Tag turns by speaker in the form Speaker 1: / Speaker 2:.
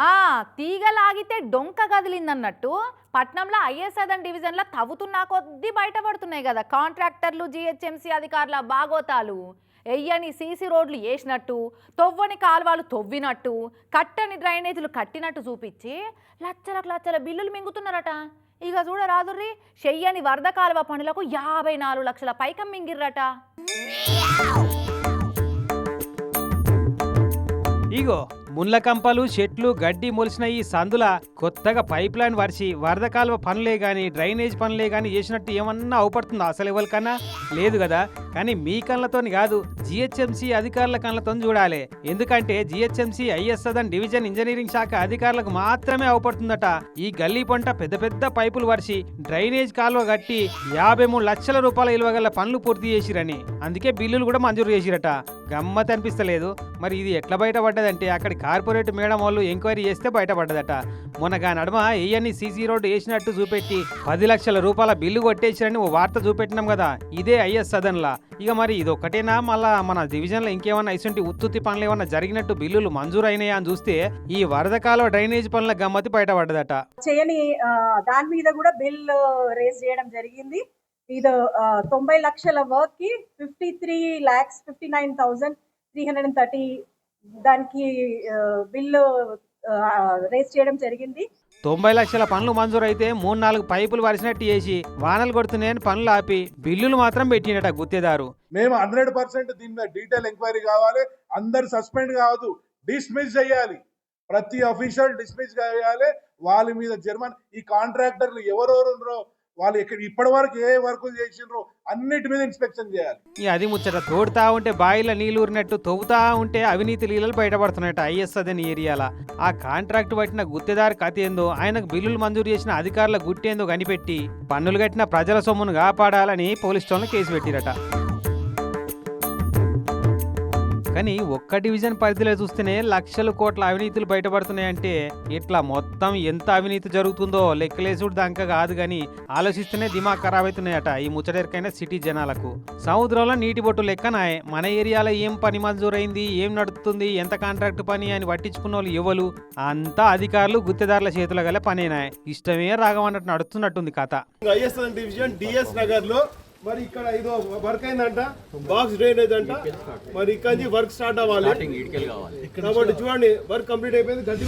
Speaker 1: తీగలాగితే తీగ లాగితే డొంక కదిలిందన్నట్టు పట్నంలో ఐఎస్ఐదన్ డివిజన్లో తవ్వుతున్నా కొద్దీ బయటపడుతున్నాయి కదా. కాంట్రాక్టర్లు జిహెచ్ఎంసీ అధికారుల బాగోతాలు. ఎయ్యని సీసీ రోడ్లు వేసినట్టు తొవ్వని కాలువలు తవ్వినట్టు కట్టని డ్రైనేజీలు కట్టినట్టు చూపించి లచ్చలకు లచ్చల బిల్లులు మింగుతున్నారట. ఇక చూడ రాదుర్రి చెయ్యని వరద కాలువ పనులకు యాభై నాలుగు లక్షల పైకం మింగిర్రట.
Speaker 2: ఇగో ముళ్ళకంపలు చెట్లు గడ్డి మొలిసిన ఈ సందుల కొత్తగా పైప్ లైన్ వరిచి వరద కాలువ పనులే గాని డ్రైనేజ్ పనులే గాని చేసినట్టు ఏమన్నా అవుపడుతుందా అసలు ఎవరికన్నా? లేదు కదా. కానీ మీ కళ్ళతోని కాదు జిహెచ్ఎంసీ అధికారుల కళ్ళతో చూడాలి. ఎందుకంటే జిహెచ్ఎంసీ ఐఎస్ఎదన్ డివిజన్ ఇంజనీరింగ్ శాఖ అధికారులకు మాత్రమే అవపడుతుందట. ఈ గల్లీ పంట పెద్ద పెద్ద పైపులు వరిసి డ్రైనేజ్ కాలువ కట్టి యాభై మూడు లక్షల రూపాయల విలువ గల పనులు పూర్తి చేసిరని. అందుకే బిల్లులు కూడా మంజూరు చేసిరట. గమ్మత్ అనిపిస్తలేదు. మరి ఇది ఎట్లా బయటపడ్డదంటే అక్కడి కార్పొరేట్ మేడం వాళ్ళు ఎంక్వైరీ చేస్తే బయటపడ్డదట. మొన్నగా నడుమ ఏఎన్ని సీసీ రోడ్డు వేసినట్టు చూపెట్టి పది లక్షల రూపాయల బిల్లు కొట్టేసారని ఓ వార్త చూపెట్టినాం కదా ఇదే ఐఎస్ సదన్లా. ఇక మరి ఇది ఒక్కటేనా మళ్ళా మన డివిజన్లో ఇంకేమన్నా ఇసుంటి ఉత్తుత్తి పనులు ఏమన్నా జరిగినట్టు బిల్లులు మంజూరు అయినాయా అని చూస్తే ఈ వరద కాలువ డ్రైనేజ్ పనుల గమ్మతి బయటపడ్డదట.
Speaker 3: చేయని దాని మీద కూడా బిల్ రేస్ చేయడం జరిగింది. ఇది తొంభై లక్షల వర్క్కి fifty three lakhs fifty nine thousand three hundred and thirty దానికి బిల్లు రేస్ చేయడం జరిగింది.
Speaker 2: తొంభై లక్షల పనులు మంజూరు అయితే మూడు నాలుగు పైపులు వరిసినట్టు చేసి వానలు కొడుతున్నాయని పనులు ఆపి బిల్లులు మాత్రం పెట్టినట గుత్తేదారు.
Speaker 4: మేము హండ్రెడ్ పర్సెంట్ దీని మీద డీటెయిల్ ఎంక్వైరీ కావాలి. అందరు సస్పెండ్ కావద్దు. డిస్మిస్ చేయాలి. ప్రతి అఫీషియల్ డిస్మిస్ చేయాలి. వాళ్ళ మీద జర్మన్ ఈ కాంట్రాక్టర్లు ఎవరెవరు ఉన్నారో వాళ్ళు ఎక్కడ ఇప్పటి వరకు ఏ వర్క్ చేసినారో అన్నిటి మీద ఇన్స్పెక్షన్ చేయాలి.
Speaker 2: ఈ అది ముచ్చట తోడుతా ఉంటే బాయిల నీళ్ళు ఊరినట్టు తవ్వుతా ఉంటే అవినీతి లీలలు బయటపడుతున్నాయట ఐఎస్ అదని ఏరియాల. ఆ కాంట్రాక్ట్ పట్టిన గుత్తేదారు కథ ఏందో ఆయనకు బిల్లులు మంజూరు చేసిన అధికారుల గుట్టేందో కనిపెట్టి పన్నులు కట్టిన ప్రజల సొమ్మును కాపాడాలని పోలీస్ స్టేషన్లో కేసు పెట్టిరట. కానీ ఒక్క డివిజన్ పరిధిలో చూస్తేనే లక్షల కోట్ల అవినీతులు బయటపడుతున్నాయంటే ఇట్లా మొత్తం ఎంత అవినీతి జరుగుతుందో లెక్కలేసుడు దాకా కాదు కానీ ఆలోచిస్తేనే దిమాగ్ ఖరాబ్ అవుతున్నాయట ఈ ముచ్చటెరకైన సిటీ జనాలకు. సముద్రంలో నీటి బొట్టు లెక్కనాయే మన ఏరియాలో ఏం పని మంజూరైంది ఏం నడుస్తుంది ఎంత కాంట్రాక్ట్ పని అని పట్టించుకున్న వాళ్ళు ఎవరు అంతా అధికారులు గుత్తేదారుల చేతుల గల పనేనాయ్. ఇష్టమే రాగం అన్నట్టు నడుస్తున్నట్టుంది కథ.
Speaker 5: డివిజన్ డిఎస్ నగర్లో మరి ఇక్కడ ఇదో వర్క్ అయిందంట బాక్స్ డ్రైనేజ్ అంట మరి ఇక్కడ నుంచి వర్క్ స్టార్ట్ అవ్వాలి. కాబట్టి చూడండి వర్క్ కంప్లీట్ అయిపోయింది గడ్డి